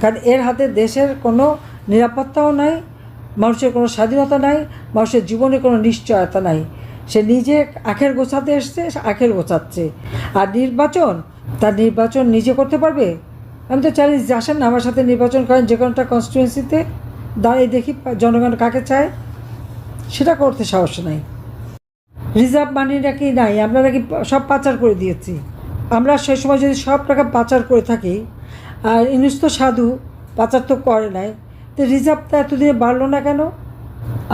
কারণ এর হাতে দেশের কোনো নিরাপত্তাও নাই, মানুষের কোনো স্বাধীনতা নাই, মানুষের জীবনে কোনো নিশ্চয়তা নাই। সে নিজে আখের গোছাতে এসছে আখের গোছাচ্ছে। আর নির্বাচন, তার নির্বাচন নিজে করতে পারবে? আমি তো চ্যালেঞ্জ আসেন না, আমার সাথে নির্বাচন করেন যে কোনোটা কনস্টিটুয়েন্সিতে দাঁড়িয়ে দেখি জনগণ কাকে চায়। সেটা করতে সাহস নাই। রিজার্ভ মানি নাকি নাই? আমরা নাকি সব পাচার করে দিয়েছি। আমরা সেই সময় যদি সব টাকা পাচার করে থাকি আর ইনুস তো সাধু, পাচার তো করে নাই। তো রিজার্ভটা এতদিনে বাড়লো না কেন?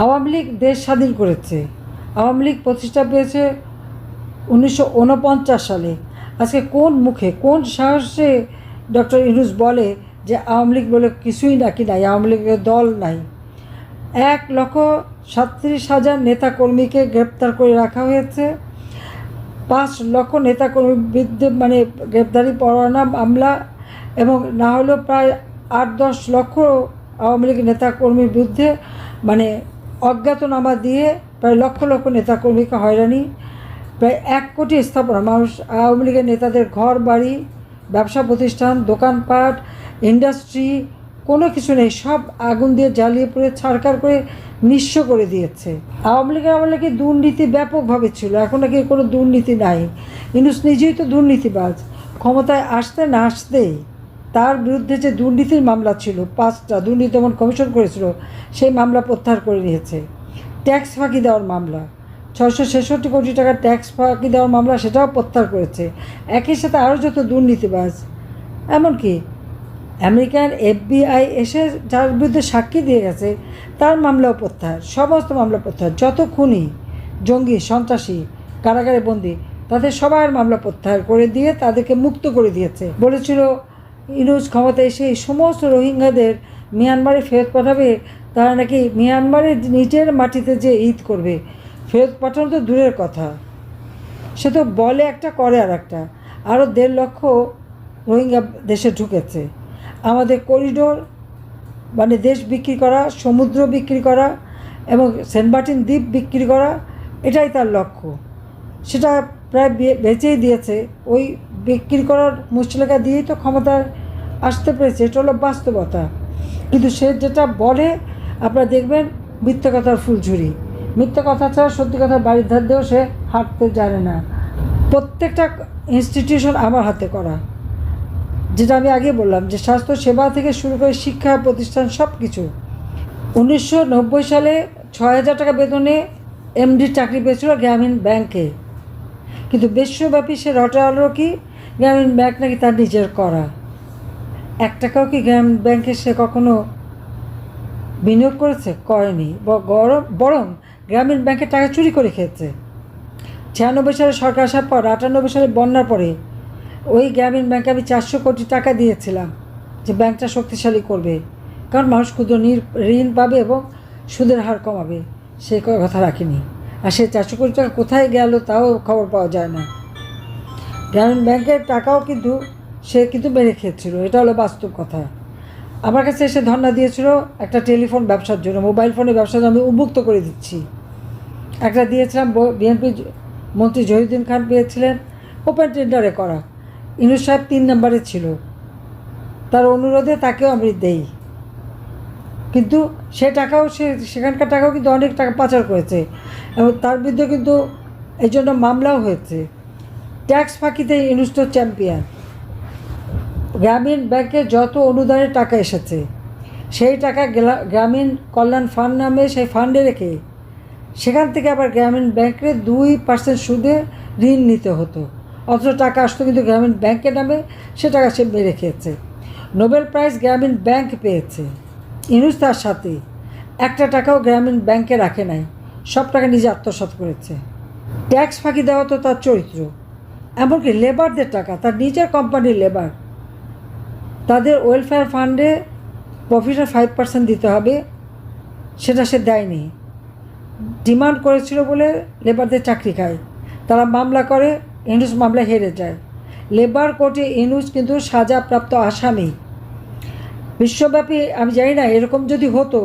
আওয়ামী লীগ দেশ স্বাধীন করেছে। আওয়ামী লীগ প্রতিষ্ঠা পেয়েছে উনিশশো উনপঞ্চাশ সালে। আজকে কোন মুখে, কোন সাহসে ডক্টর ইনুস বলে যে আওয়ামী লীগ বলে কিছুই নাকি নাই, আওয়ামী লীগের দল নাই? এক লক্ষ সাতত্রিশ হাজার নেতাকর্মীকে গ্রেপ্তার করে রাখা হয়েছে। পাঁচ লক্ষ নেতাকর্মীর বিরুদ্ধে মানে গ্রেপ্তারি পরোয়ানা মামলা এবং না হলেও প্রায় আট দশ লক্ষ আওয়ামী লীগ নেতাকর্মীর বিরুদ্ধে মানে অজ্ঞাতনামা দিয়ে প্রায় লক্ষ লক্ষ নেতাকর্মীকে হয়রানি, প্রায় এক কোটি স্থাপনা। মানুষ, আওয়ামী লীগের নেতাদের ঘর, বাড়ি, ব্যবসা প্রতিষ্ঠান, দোকানপাট, ইন্ডাস্ট্রি, কোনো কিছু নেই, সব আগুন দিয়ে জ্বালিয়ে পড়ে ছাড়কার করে নিঃস্ব করে দিয়েছে। আওয়ামী লীগের আমলে কি দুর্নীতি ব্যাপকভাবে ছিল? এখন নাকি কোনো দুর্নীতি নাই। ইনুস নিজেই তো দুর্নীতিবাজ। ক্ষমতায় আসতে না আসতেই তার বিরুদ্ধে যে দুর্নীতির মামলা ছিল, পাঁচটা দুর্নীতি দমন কমিশন করেছিল, সেই মামলা প্রত্যাহার করে নিয়েছে। ট্যাক্স ফাঁকি দেওয়ার মামলা। ছয়শো ছেষট্টি কোটি টাকার ট্যাক্স ফাঁকি দেওয়ার মামলা সেটাও প্রত্যাহার করেছে। একই সাথে আরও যত দুর্নীতিবাজ, এমনকি আমেরিকান এফবিআই এসে যার বিরুদ্ধে সাক্ষী দিয়ে গেছে, তার মামলাও প্রত্যাহার। সমস্ত মামলা প্রত্যাহার। যত খুনি, জঙ্গি, সন্ত্রাসী, কারাগারে বন্দি, তাদের সবার মামলা প্রত্যাহার করে দিয়ে তাদেরকে মুক্ত করে দিয়েছে, বলেছিল ইনুস ক্ষমতা এসে সমস্ত রোহিঙ্গাদের মিয়ানমারে ফেরত পাঠাবে, তারা নাকি মিয়ানমারের নিজের মাটিতে যে ঈদ করবে, ফেরত পাঠানো তো দূরের কথা। সে তো বলে একটা, করে আর একটা আরও দেড় লক্ষ রোহিঙ্গা দেশে ঢুকেছে। আমাদের করিডোর মানে দেশ বিক্রি করা, সমুদ্র বিক্রি করা এবং সেন্ট মার্টিন দ্বীপ বিক্রি করা, এটাই তার লক্ষ্য। সেটা প্রায় বেচেই দিয়েছে। ওই বিক্রি করার মুচলেখা দিয়েই তো ক্ষমতায় আসতে পেরেছে, এটা হলো বাস্তবতা। কিন্তু সে যেটা বলে, আপনারা দেখবেন মিথ্যে কথার ফুলঝুরি। মিথ্যে কথা ছাড়া সত্যি কথা বাড়ির ধার দিয়েও সে হাঁটতে জানে না। প্রত্যেকটা ইনস্টিটিউশন আমার হাতে করা। যেটা আমি আগে বললাম যে স্বাস্থ্য সেবা থেকে শুরু করে শিক্ষা প্রতিষ্ঠান সব কিছু উনিশশো নব্বই সালে ছয় হাজার টাকা বেতনে এমডি চাকরি পেয়েছিল গ্রামীণ ব্যাংকে। কিন্তু বিশ্বব্যাপী সে রটালো কি? গ্রামীণ ব্যাংক নাকি তার নিজের করা? এক টাকাও কি গ্রামীণ ব্যাংকে সে কখনো বিনিয়োগ করেছে? করেনি। বরং গ্রামীণ ব্যাংকের টাকা চুরি করে খেয়েছে। ছিয়ানব্বই সালে সরকার আসার পর আটানব্বই সালে বন্যার পরে ওই গ্রামীণ ব্যাংকে আমি চারশো কোটি টাকা দিয়েছিলাম যে ব্যাংকটা শক্তিশালী করবে। কারণ মানুষ ক্ষুদ্র ঋণ পাবে এবং সুদের হার কমাবে। ক- কথা রাখিনি। আর সে চারশো কোটি টাকা কোথায় গেল তাও খবর পাওয়া যায় না। গ্রামীণ ব্যাংকের টাকাও কিন্তু সে কিন্তু মেরে খেয়েছিল, এটা হলো বাস্তব কথা। আমার কাছে এসে ধর্ণা দিয়েছিল, একটা টেলিফোন ব্যবসার জন্য, মোবাইল ফোনের ব্যবসার জন্য আমি উন্মুক্ত করে দিচ্ছি। একটা দিয়েছিলাম বিএনপি মন্ত্রী জহিউদ্দিন খান পেয়েছিলেন, ওপেন টেন্ডারে করা। ইনুস সাহেব তিন নম্বরে ছিল। তার অনুরোধে তাকেও আমি দেই। কিন্তু সে টাকাও সে, সেখানকার টাকাও কিন্তু অনেক টাকা পাচার করেছে। এবং তার বিরুদ্ধে কিন্তু এই জন্য মামলাও হয়েছে। ট্যাক্স ফাঁকিতে ইনুস তো চ্যাম্পিয়ন। গ্রামীণ ব্যাংকে যত অনুদানের টাকা এসেছে, সেই টাকা গ্রামীণ কল্যাণ ফান্ড নামে সেই ফান্ডে রেখে সেখান থেকে আবার গ্রামীণ ব্যাংকে দুই পার্সেন্ট সুদে ঋণ নিতে হতো। অথচ টাকা আসতো কিন্তু গ্রামীণ ব্যাংকের নামে, সে টাকা সে মেরে খেয়েছে। নোবেল প্রাইজ গ্রামীণ ব্যাংক পেয়েছে। ইনুস তার সাথে। একটা টাকাও গ্রামীণ ব্যাংকে রাখে নাই। সব টাকা নিজে আত্মসাৎ করেছে। ট্যাক্স ফাঁকি দেওয়া তো তার চরিত্র। এমনকি লেবারদের টাকা, তার নিজের কোম্পানির লেবার। তাদের ওয়েলফেয়ার ফান্ডে প্রফিটের ফাইভ পার্সেন্ট দিতে হবে, সেটা সে দেয়নি। ডিমান্ড করেছিল বলে লেবারদের চাকরি খায়। তারা মামলা করে, ইনুস মামলা হেরে যায়। লেবার কোর্টে ইনুস কিন্তু সাজাপ্রাপ্ত আসামি। বিশ্বব্যাপী, আমি জানি না, এরকম যদি হতো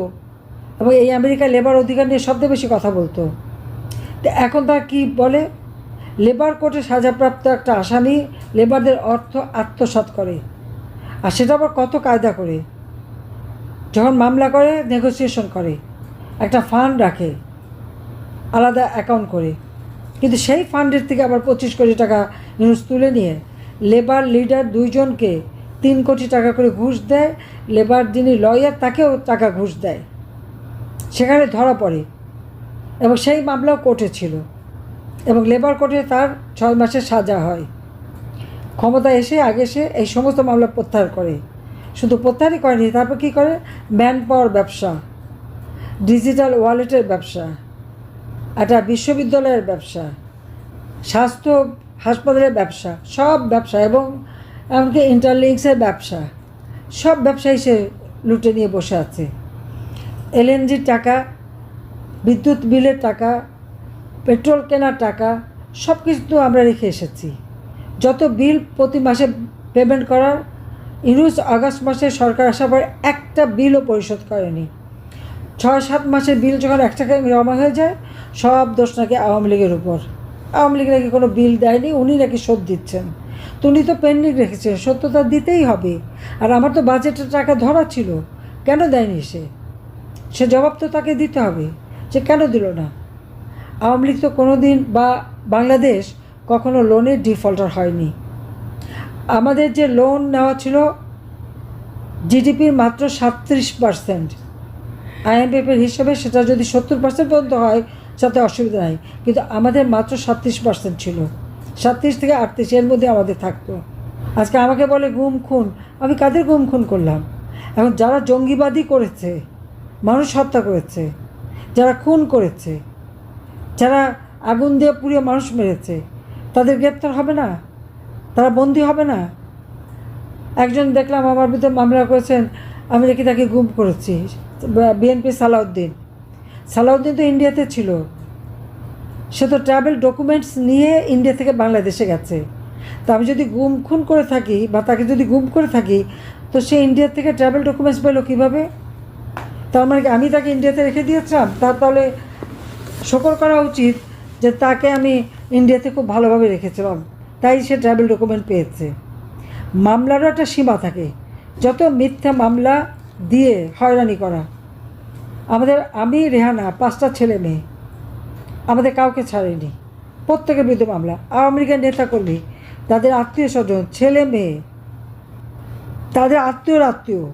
এবং এই আমেরিকা লেবার অধিকার নিয়ে সবচেয়ে বেশি কথা বলতো, তো এখন তার কি বলে? লেবার কোর্টে সাজাপ্রাপ্ত একটা আসামি লেবারদের অর্থ আত্মসাৎ করে। আর সেটা আবার কত কায়দা করে? যখন মামলা করে নেগোসিয়েশন করে, একটা ফান্ড রাখে, আলাদা অ্যাকাউন্ট করে। কিন্তু সেই ফান্ডের থেকে আবার পঁচিশ কোটি টাকা নিউজ তুলে নিয়ে লেবার লিডার দুইজনকে তিন কোটি টাকা করে ঘুষ দেয় লেবার যিনি লয়ার তাকেও টাকা ঘুষ দেয়। সেখানে ধরা পড়ে। এবং সেই মামলাও কোর্টে ছিল। এবং লেবার কোর্টে তার ছয় মাসের সাজা হয়। ক্ষমতা এসে আগে সে এই সমস্ত মামলা প্রত্যাহার করে। শুধু প্রত্যাহারই করেনি, তারপর কী করে? ম্যান পাওয়ার ব্যবসা ডিজিটাল ওয়ালেটের ব্যবসা, একটা বিশ্ববিদ্যালয়ের ব্যবসা, স্বাস্থ্য হাসপাতালের ব্যবসা, সব ব্যবসা এবং এমনকি ইন্টারলিঙ্কসের ব্যবসা। সব ব্যবসায়ী সে লুটে নিয়ে বসে আছে। এলএনজির টাকা, বিদ্যুৎ বিলের টাকা, পেট্রোল কেনার টাকা সব কিছু তো আমরা রেখে এসেছি। যত বিল প্রতি মাসে পেমেন্ট করার, ইউনুস আগস্ট মাসে সরকার আসার পর একটা বিলও পরিশোধ করেনি। ছয় সাত মাসের বিল যখন এক টাকায় জমা হয়ে যায়, সব দোষ নাকি আওয়ামী লীগের উপর। আওয়ামী লীগ নাকি কোনো বিল দেয়নি, উনি নাকি শোধ দিচ্ছেন। তো উনি তো পেন্ডিং রেখেছেন সত্যতা দিতেই হবে। আর আমার তো বাজেটের টাকা ধরা ছিল, কেন দেয়নি সে? সে জবাব তো তাকে দিতে হবে সে কেন দিল না? আওয়ামী লীগ তো কোনো দিন বা বাংলাদেশ কখনো লোনের ডিফল্টার হয়নি। আমাদের যে লোন নেওয়া ছিল জিডিপির মাত্র সাতত্রিশ পার্সেন্ট আইএমএফের হিসেবে সেটা যদি সত্তর পার্সেন্ট পর্যন্ত হয়, তাতে অসুবিধা নাই। কিন্তু আমাদের মাত্র সাতত্রিশ পার্সেন্ট ছিল। সাতত্রিশ থেকে আটত্রিশ এর মধ্যে আমাদের থাকতো। আজকে আমাকে বলে গুম খুন। আমি কাদের গুম খুন করলাম? এখন যারা জঙ্গিবাদী করেছে, মানুষ হত্যা করেছে, যারা খুন করেছে, যারা আগুন দিয়ে পুড়িয়ে মানুষ মেরেছে, তাদের গ্রেপ্তার হবে না? তারা বন্দি হবে না? একজন দেখলাম আমার বিরুদ্ধে মামলা করেছেন, আমি নাকি তাকে গুম করেছি। বিএনপি সালাউদ্দিন। সালাউদ্দিন তো ইন্ডিয়াতে ছিল। সে তো ট্রাভেল ডকুমেন্টস নিয়ে ইন্ডিয়া থেকে বাংলাদেশে গেছে। তা আমি যদি গুম খুন করে থাকি বা তাকে যদি গুম করে থাকি, তো সে ইন্ডিয়া থেকে ট্রাভেল ডকুমেন্টস পেল কীভাবে? তার মানে আমি তাকে ইন্ডিয়াতে রেখে দিয়েছিলাম? তার তাহলে শকর করা উচিত যে তাকে আমি ইন্ডিয়াতে খুব ভালোভাবে রেখেছিলাম। তাই সে ট্রাভেল ডকুমেন্ট পেয়েছে। মামলারও একটা সীমা থাকে। যত মিথ্যা মামলা দিয়ে হয়রানি করা। আমাদের, আমি, রেহানা, পাঁচটা ছেলে মেয়ে। আমাদের কাউকে ছাড়েনি। প্রত্যেকের বিরুদ্ধে মামলা। আওয়ামী লীগের নেতাকর্মী, তাদের আত্মীয় স্বজন, ছেলে, মেয়ে, তাদের আত্মীয়র আত্মীয়,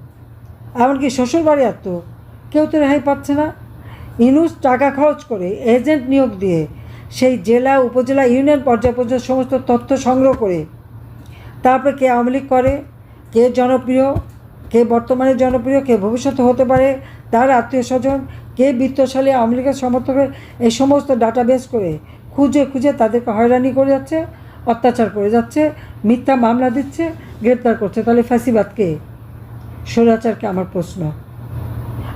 এমনকি শ্বশুরবাড়ি আত্মীয়, কেউ তো রেহাই পাচ্ছে না। ইনুস টাকা খরচ করে এজেন্ট নিয়োগ দিয়ে সেই জেলা, উপজেলা, ইউনিয়ন পর্যায় পর্যন্ত সমস্ত তথ্য সংগ্রহ করে তারপরে কে আওয়ামী লীগ করে, কে জনপ্রিয়, কে বর্তমানে জনপ্রিয়, কে ভবিষ্যতে হতে পারে তার আত্মীয় স্বজন কে বিত্তশালী আওয়ামী লীগের সমর্থকের এই সমস্ত ডাটা বেস করে খুঁজে খুঁজে তাদেরকে হয়রানি করে যাচ্ছে, অত্যাচার করে যাচ্ছে, মিথ্যা মামলা দিচ্ছে, গ্রেপ্তার করছে। তাহলে ফাঁসিবাদকে স্বৈরাচারকে আমার প্রশ্ন।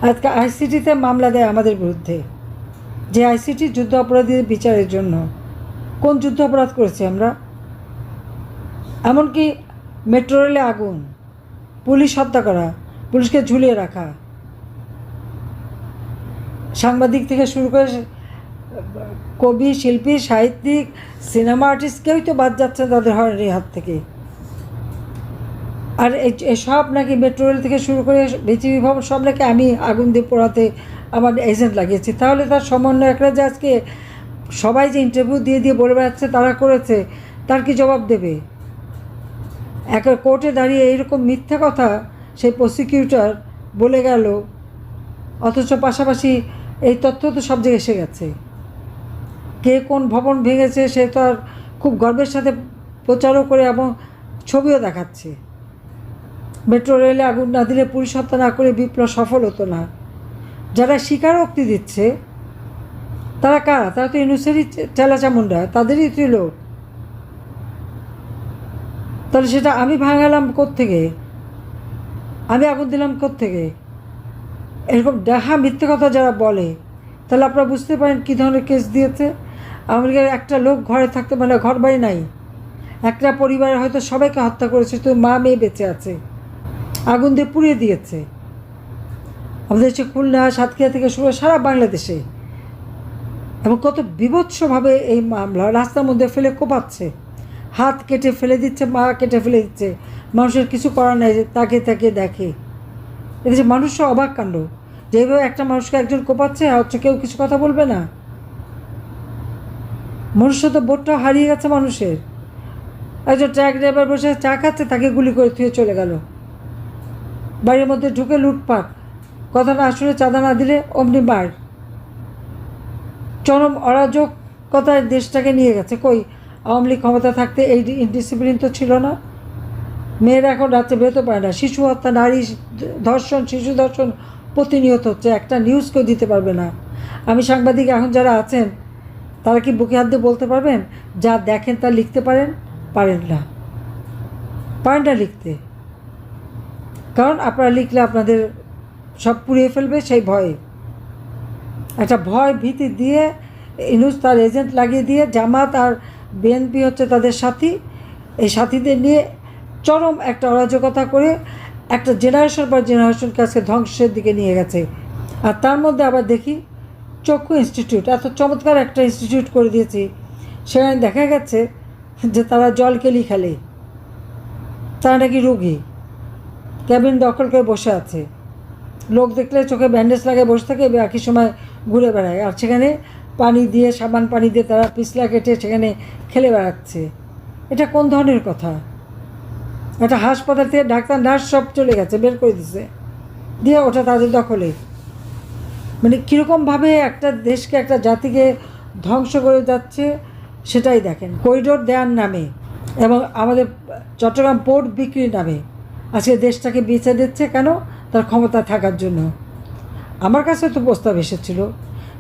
আজকে আইসিটিতে মামলা দেয় আমাদের বিরুদ্ধে। যে আইসিটি যুদ্ধ অপরাধীদের বিচারের জন্য। কোন যুদ্ধ অপরাধ করেছি আমরা? এমনকি মেট্রো রেলে আগুন, পুলিশ হত্যা করা, পুলিশকে ঝুলিয়ে রাখা। সাংবাদিক থেকে শুরু করে কবি, শিল্পী, সাহিত্যিক, সিনেমা আর্টিস্ট কেউই তো বাদ যাচ্ছে তাদের হয়রানির হাত থেকে। আর এই সব নাকি মেট্রো রেল থেকে শুরু করে বিচিবি ভবন, সব নাকি আমি আগুন দিয়ে পোড়াতে আমার এজেন্ট লাগিয়েছি। তাহলে তার সমন্বয়করা যে আজকে সবাই যে ইন্টারভিউ দিয়ে দিয়ে বলে বেড়াচ্ছে, তারা করেছে, তার কি জবাব দেবে? এক কোর্টে দাঁড়িয়ে এইরকম মিথ্যা কথা সেই প্রসিকিউটর বলে গেল, অথচ পাশাপাশি এই তথ্য তো সব জায়গায় এসে গেছে। কে কোন ভবন ভেঙেছে সে তো আর খুব গর্বের সাথে প্রচারও করে এবং ছবিও দেখাচ্ছে। মেট্রো রেলে আগুন না দিলে পুলিশ হত্যা না করে বিপ্লব সফল হতো না। যারা স্বীকারোক্তি দিচ্ছে, তারা কারা? তারা তো ইউনুসেরই চামুন্ডা তাদেরই তুই লোক। তাহলে সেটা আমি ভাঙালাম থেকে আমি আগুন দিলাম থেকে এরকম দেখা মিথ্যে কথা যারা বলে, তাহলে আপনারা বুঝতে পারেন কী ধরনের কেস দিয়েছে। আমেরিকার একটা লোক ঘরে থাকতে মানে ঘর বাড়ি নাই। একটা পরিবারে হয়তো সবাইকে হত্যা করেছে তো মা মেয়ে বেঁচে আছে। আগুন দিয়ে পুড়িয়ে দিয়েছে। আমাদের হচ্ছে খুলনা, সাতক্ষীরা থেকে শুরু সারা বাংলাদেশে। এবং কত বিভৎসভাবে এই মামলা রাস্তার মধ্যে ফেলে কোপাচ্ছে। হাত কেটে ফেলে দিচ্ছে মা কেটে ফেলে দিচ্ছে। মানুষের কিছু করার নেই তাকে তাকে দেখে। এদেশে মানুষও অবাক কাণ্ড। যেভাবে একটা মানুষকে একজন কোপাচ্ছে হচ্ছে কেউ কিছু কথা বলবে না। মনুষ্য তো বোধটা হারিয়ে গেছে মানুষের। একজন ট্রাক ড্রাইভার বসে চা খাচ্ছে, তাকে গুলি করে থুয়ে চলে গেল। বাড়ির মধ্যে ঢুকে লুটপাট। কথা না আসলে চাঁদা না দিলে অমনি বার চরম অরাজকতায় দেশটাকে নিয়ে গেছে। কই, আওয়ামী লীগ ক্ষমতা থাকতে এই ইনডিসিপ্লিন তো ছিল না। মেয়েরা এখন রাত্রে বেরোতে পারে না। শিশু হত্যা, নারী ধর্ষণ, শিশু ধর্ষণ প্রতিনিয়ত হচ্ছে একটা নিউজ কেউ দিতে পারবে না। আমি সাংবাদিক এখন যারা আছেন, তারা কি বুকে হাত দিয়ে বলতে পারবেন? যা দেখেন তা লিখতে পারেন? পারেন না। পারেন না লিখতে। কারণ আপনারা লিখলে আপনাদের সব পুড়িয়ে ফেলবে সেই ভয়ে। একটা ভয় ভীতি দিয়ে ইনুস তার এজেন্ট লাগিয়ে দিয়ে জামাত আর বিএনপি হচ্ছে তাদের সাথী। এই সাথীদের নিয়ে চরম একটা অরাজকতা করে একটা জেনারেশন পর জেনারেশনকে আজকে ধ্বংসের দিকে নিয়ে গেছে। আর তার মধ্যে আবার দেখি, চক্ষু ইনস্টিটিউট এত চমৎকার একটা ইনস্টিটিউট করে দিয়েছি। সেখানে দেখা গেছে যে তারা জল কেলি খেলে। তারা নাকি রুগী। ক্যাবিন দখল করে বসে আছে। লোক দেখলে চোখে ব্যান্ডেজ লাগে বসে থাকে একই সময় ঘুরে বেড়ায়। আর সেখানে পানি দিয়ে, সাবান পানি দিয়ে তারা পিছলা কেটে সেখানে খেলে বেড়াচ্ছে। এটা কোন ধরনের কথা? একটা হাসপাতাল থেকে ডাক্তার, নার্স সব চলে গেছে, বের করে দিছে। দিয়ে ওটা তাদের দখলে। মানে কীরকমভাবে একটা দেশকে, একটা জাতিকে ধ্বংস করে যাচ্ছে, সেটাই দেখেন। করিডোর দেওয়ার নামে এবং আমাদের চট্টগ্রাম পোর্ট বিক্রির নামে। আজকে দেশটাকে বেঁচে দিচ্ছে কেন? তার ক্ষমতা থাকার জন্য। আমার কাছে তো প্রস্তাব এসেছিল,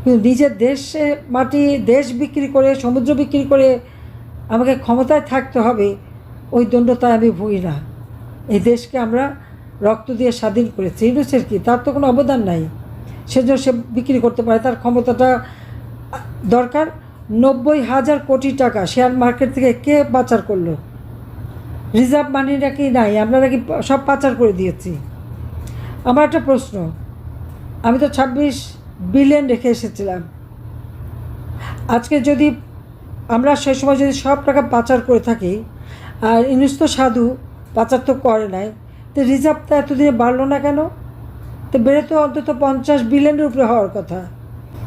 কিন্তু নিজের দেশে মাটি, দেশ বিক্রি করে, সমুদ্র বিক্রি করে আমাকে ক্ষমতায় থাকতে হবে ওই দণ্ডতায় আমি ভুগি না। এই দেশকে আমরা রক্ত দিয়ে স্বাধীন করেছি। ইউনুসের কি? তার তো কোনো অবদান নাই। সেজন্য সে বিক্রি করতে পারে। তার ক্ষমতাটা দরকার নব্বই হাজার কোটি টাকা। শেয়ার মার্কেট থেকে কে পাচার করল? রিজার্ভ মানি নাকি নাই? আমরা নাকি সব পাচার করে দিয়েছি। আমার একটা প্রশ্ন। আমি তো ছাব্বিশ বিলিয়ন রেখে এসেছিলাম। আজকে যদি আমরা সেই সময় যদি সব টাকা পাচার করে থাকি আর ইনুস তো সাধু, পাচার তো করে নাই। তো রিজার্ভটা এতদিনে বাড়লো না কেন? তো বেড়ে তো অন্তত পঞ্চাশ বিলিয়নের উপরে হওয়ার কথা।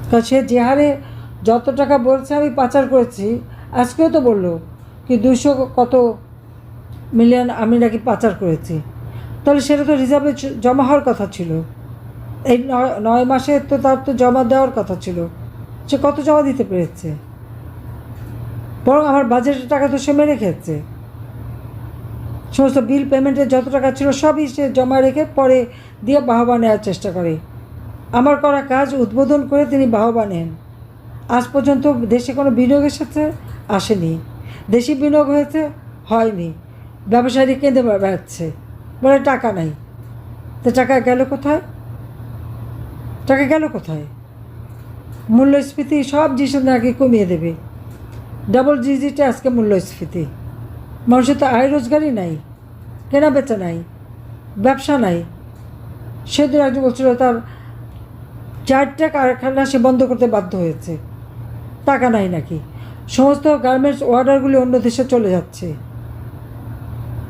কারণ সে যে হারে যত টাকা বলছে আমি পাচার করেছি, আজকেও তো বলল কি দুশো কত মিলিয়ন আমি নাকি পাচার করেছি। তাহলে সেটা তো রিজার্ভে জমা হওয়ার কথা ছিল। এই নয় নয় মাসে তো তার তো জমা দেওয়ার কথা ছিল। সে কত জমা দিতে পেরেছে? বরং আমার বাজেটের টাকা তো সে মেরে খেয়েছে। সমস্ত বিল পেমেন্টের যত টাকা ছিল সবই সে জমা রেখে পরে দিয়ে বাহবা নেওয়ার চেষ্টা করে। আমার করা কাজ উদ্বোধন করে তিনি বাহবা নেন। আজ পর্যন্ত দেশে কোনো বিনিয়োগ এসেছে আসেনি। দেশি বিনিয়োগ হয়েছে, হয়নি। ব্যবসায়ী কেঁদে বেড়াচ্ছে। বলে টাকা নাই। তো টাকা গেল কোথায়? টাকা গেল কোথায়? মূল্যস্ফীতি সব জিনিসের নাকি কমিয়ে দেবে। ডাবল ডিজিটে আজকে মূল্যস্ফীতি। মানুষের তো আয় রোজগারই নাই, কেনা বেচা নাই, ব্যবসা নাই। সেদিন একজন বলছিল, তার চারটা কারখানা সে বন্ধ করতে বাধ্য হয়েছে, টাকা নাই নাকি। সমস্ত গার্মেন্টস অর্ডারগুলি অন্য দেশে চলে যাচ্ছে।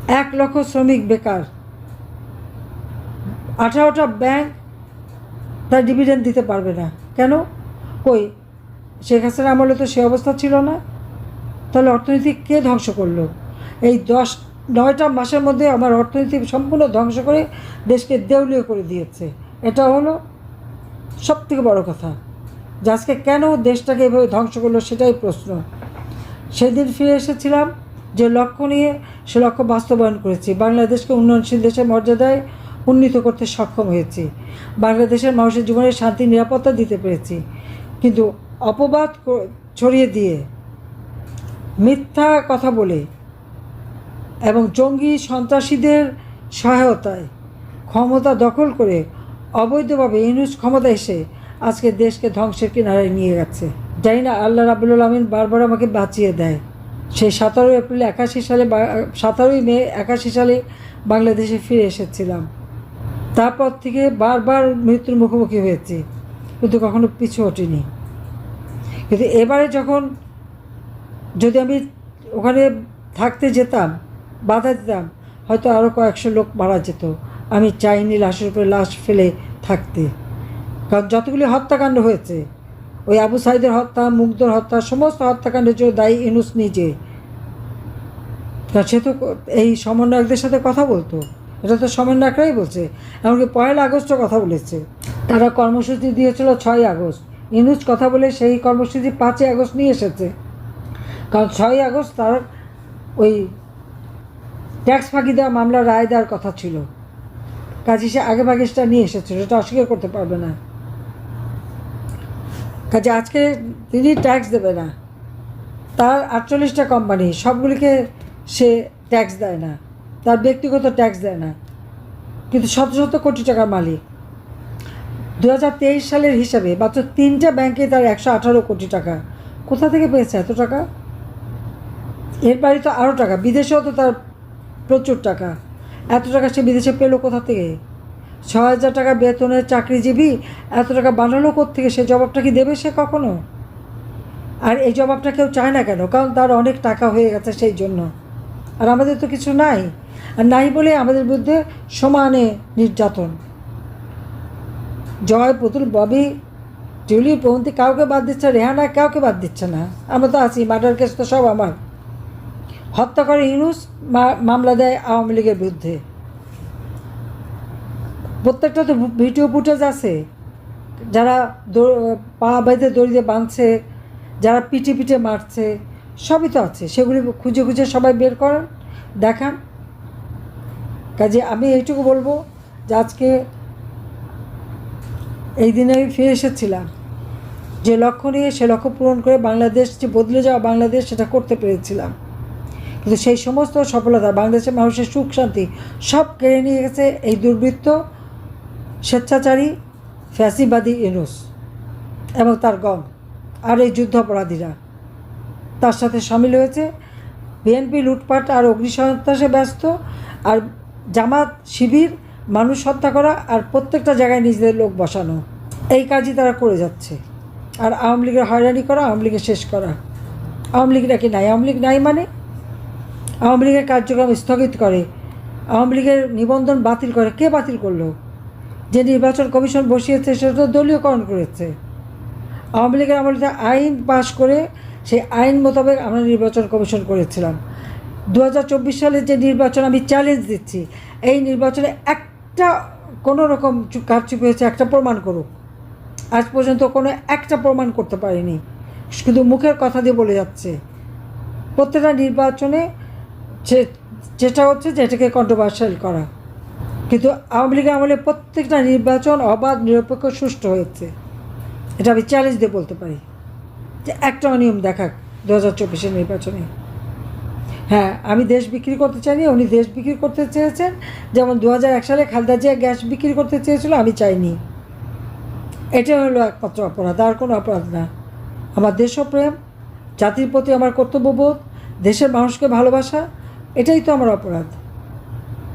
এক লক্ষ শ্রমিক বেকার। আঠারোটা ব্যাংক তার ডিভিডেন্ড দিতে পারবে না। কেন? কই, শেখ হাসিনা আমলে তো সে অবস্থা ছিল না। তাহলে অর্থনীতি কে ধ্বংস করল? এই দশ, নয়টা মাসের মধ্যে আমার অর্থনীতি সম্পূর্ণ ধ্বংস করে দেশকে দেউলিও করে দিয়েছে। এটা হলো সব থেকে বড়ো কথা। যে আজকে কেন দেশটাকে এভাবে ধ্বংস করল সেটাই প্রশ্ন। সেদিন ফিরে এসেছিলাম যে লক্ষ্য নিয়ে সে লক্ষ্য বাস্তবায়ন করেছি। বাংলাদেশকে উন্নয়নশীল দেশের মর্যাদায় উন্নীত করতে সক্ষম হয়েছি। বাংলাদেশের মানুষের জীবনে শান্তি, নিরাপত্তা দিতে পেরেছি। কিন্তু অপবাদ ছড়িয়ে দিয়ে মিথ্যা কথা বলে এবং জঙ্গি সন্ত্রাসীদের সহায়তায় ক্ষমতা দখল করে অবৈধভাবে ইউনুস ক্ষমতা এসে আজকে দেশকে ধ্বংসের কিনারায় নিয়ে গেছে। জানি না, আল্লাহ রাবুল আলমিন বারবার আমাকে বাঁচিয়ে দেয়। সেই সতেরোই এপ্রিল একাশি সালে সতেরোই মে একাশি সালে বাংলাদেশে ফিরে এসেছিলাম। তারপর থেকে বারবার মৃত্যুর মুখোমুখি হয়েছি, কিন্তু কখনো পিছু হটিনি। কিন্তু এবারে যখন যদি আমি ওখানে থাকতে যেতাম বাধা দিতাম। হয়তো আরও কয়েকশো লোক মারা যেত। আমি চাইনি লাশের উপরে লাশ ফেলে থাকতে। কারণ যতগুলি হত্যাকাণ্ড হয়েছে, ওই আবু সাইদের হত্যা মুগ্ধর হত্যা, সমস্ত হত্যাকাণ্ডের জন্য দায়ী ইনুস নিজে। সে তো এই সমন্বয়কদের সাথে কথা বলতো। এটা তো সমন্বয়করাই বলছে। এমনকি পয়লা আগস্টও কথা বলেছে। তারা কর্মসূচি দিয়েছিল ছয় আগস্ট। ইনুস কথা বলে সেই কর্মসূচি পাঁচই আগস্ট নিয়ে এসেছে। কারণ ছয়ই আগস্ট তার ওই ট্যাক্স ফাঁকি দেওয়া মামলার রায় দেওয়ার কথা ছিল। কাজে সে আগে ভাগে সেটা নিয়ে এসেছিল, সেটা অস্বীকার করতে পারবে না। কাজে আজকে তিনি ট্যাক্স দেবে না। তার আটচল্লিশটা কোম্পানি, সবগুলিকে সে ট্যাক্স দেয় না। তার ব্যক্তিগত ট্যাক্স দেয় না। কিন্তু শত শত কোটি টাকার মালিক। দু হাজার তেইশ সালের হিসাবে মাত্র তিনটা ব্যাংকে তার একশো আঠারো কোটি টাকা। কোথা থেকে পেয়েছে এত টাকা? এর বাড়ি তো আরও টাকা। বিদেশেও তো তার প্রচুর টাকা। এত টাকা সে বিদেশে পেল কোথা থেকে? ছ হাজার টাকা বেতনের চাকরিজীবী, এত টাকা বানালো থেকে সে জবাবটা কি দেবে সে কখনো? আর এই জবাবটা কেউ চায় না কেন? কারণ তার অনেক টাকা হয়ে গেছে সেই জন্য। আর আমাদের তো কিছু নাই। আর নাই বলে আমাদের বিরুদ্ধে সমানে নির্যাতন। জয় পুতুল ববি টিউলি পৌন্তি কাউকে বাদ দিচ্ছে, রেহানা কাউকে বাদ দিচ্ছে না। আমরা তো আছি, মার্ডার কেস তো সব আমার। হত্যা করে ইউনুস মামলা দেয় আওয়ামী লীগের বিরুদ্ধে। প্রত্যেকটা তো ভিডিও ফুটেজ আছে। যারা পা বেঁধে দড়িতে বাঁধছে, যারা পিঠে পিঠে মারছে, সবই তো আছে। সেগুলি খুঁজে খুঁজে সবাই বের করেন, দেখান। কাজে আমি এইটুকু বলব যে আজকে এই দিনে আমি ফিরে এসেছিলাম। যে লক্ষ্য নিয়ে সে লক্ষ্য পূরণ করে বাংলাদেশ, যে বদলে যাওয়া বাংলাদেশ, সেটা করতে পেরেছিলাম। কিন্তু সেই সমস্ত সফলতা, বাংলাদেশের মানুষের সুখ, শান্তি সব কেড়ে নিয়ে গেছে এই দুর্বৃত্ত, স্বেচ্ছাচারী, ফ্যাসিবাদী ইনুস এবং তার গম আর এই যুদ্ধাপরাধীরা। তার সাথে সামিল হয়েছে বিএনপি লুটপাট আর অগ্নিসন্ত্রাসে ব্যস্ত আর জামাত, শিবির, মানুষ হত্যা করা আর প্রত্যেকটা জায়গায় নিজেদের লোক বসানো। এই কাজই তারা করে যাচ্ছে। আর আওয়ামী লীগের হয়রানি করা, আওয়ামী লীগের শেষ করা। আওয়ামী লীগ নাকি নাই? আওয়ামী লীগ নাই মানে আওয়ামী লীগের কার্যক্রম স্থগিত করে, আওয়ামী লীগের নিবন্ধন বাতিল করে। কে বাতিল করল? যে নির্বাচন কমিশন বসিয়েছে, সেটা তো দলীয়করণ করেছে। আওয়ামী লীগের আমলে আইন পাশ করে, সেই আইন মোতাবেক আমরা নির্বাচন কমিশন করেছিলাম। দু হাজার চব্বিশ সালের যে নির্বাচন আমি চ্যালেঞ্জ দিচ্ছি, এই নির্বাচনে একটা কোনো রকম কারচুপি হয়েছে, একটা প্রমাণ করুক। আজ পর্যন্ত কোনো একটা প্রমাণ করতে পারিনি। শুধু মুখের কথা দিয়ে বলে যাচ্ছে, প্রত্যেকটা নির্বাচনে চেষ্টা হচ্ছে যে এটাকে কন্ট্রোভার্সিয়াল করা। কিন্তু আওয়ামী লীগের আমলে প্রত্যেকটা নির্বাচন অবাধ, নিরপেক্ষ, সুষ্ঠু হয়েছে। এটা আমি চ্যালেঞ্জ দিয়ে বলতে পারি। যে একটা অনিয়ম দেখাক দু হাজার চব্বিশের নির্বাচনে। হ্যাঁ আমি দেশ বিক্রি করতে চাইনি, উনি দেশ বিক্রি করতে চেয়েছেন। যেমন দু হাজার এক সালে খালদা জিয়া গ্যাস বিক্রি করতে চেয়েছিল, আমি চাইনি। এটা হলো একমাত্র অপরাধ, আর কোনো অপরাধ না। আমার দেশপ্রেম, জাতির প্রতি আমার কর্তব্যবোধ, দেশের মানুষকে ভালোবাসা এটাই তো আমার অপরাধ।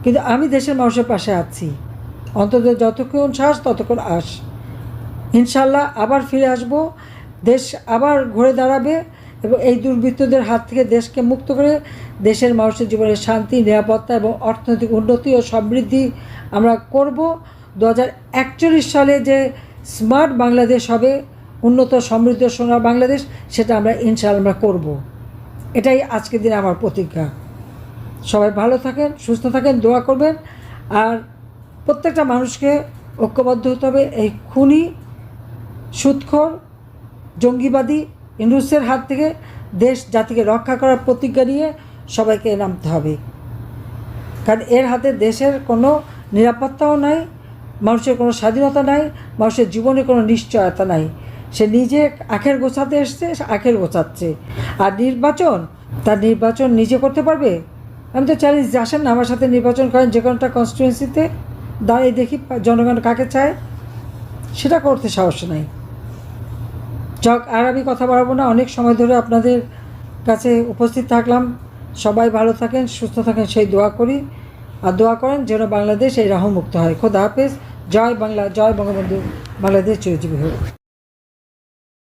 কিন্তু আমি দেশের মানুষের পাশে আছি। অন্তত যতক্ষণ শ্বাস, ততক্ষণ আস। ইনশাল্লাহ আবার ফিরে আসব। দেশ আবার ঘুরে দাঁড়াবে এবং এই দুর্বৃত্তদের হাত থেকে দেশকে মুক্ত করে দেশের মানুষের জীবনের শান্তি, নিরাপত্তা এবং অর্থনৈতিক উন্নতি ও সমৃদ্ধি আমরা করব। দু হাজার একচল্লিশ সালে যে স্মার্ট বাংলাদেশ হবে, উন্নত সমৃদ্ধ সোনার বাংলাদেশ, সেটা আমরা ইনশাল আমরা করব। এটাই আজকের দিনে আমার প্রতিজ্ঞা। সবাই ভালো থাকেন, সুস্থ থাকেন, দোয়া করবেন। আর প্রত্যেকটা মানুষকে ঐক্যবদ্ধ হতে হবে। এই খুনি, সুৎখর, জঙ্গিবাদী ইন্ডুসের হাত থেকে দেশ, জাতিকে রক্ষা করার প্রতিজ্ঞা নিয়ে সবাইকে নামতে হবে। কারণ এর হাতে দেশের কোনো নিরাপত্তাও নাই, মানুষের কোনো স্বাধীনতা নাই, মানুষের জীবনে কোনো নিশ্চয়তা নাই। সে নিজে আখের গোছাতে এসছে আখের গোছাচ্ছে। আর নির্বাচন, তার নির্বাচন নিজে করতে পারবে? আমি তো চ্যালেঞ্জ আসেন, আমার সাথে নির্বাচন করেন, যে কোনোটা কনস্টিটুয়েন্সিতে দাঁড়িয়ে দেখি জনগণ কাকে চায়, সেটা করতে সাহস নাই। যাক, আর আমি কথা বাড়াবো না, অনেক সময় ধরে আপনাদের কাছে উপস্থিত থাকলাম। সবাই ভালো থাকেন, সুস্থ থাকেন, সেই দোয়া করি। আর দোয়া করেন যেন বাংলাদেশ এই রাহমুক্ত হয়। খোদা হাফেজ। জয় বাংলা, জয় বঙ্গবন্ধু। বাংলাদেশ চিরজীবী হোক।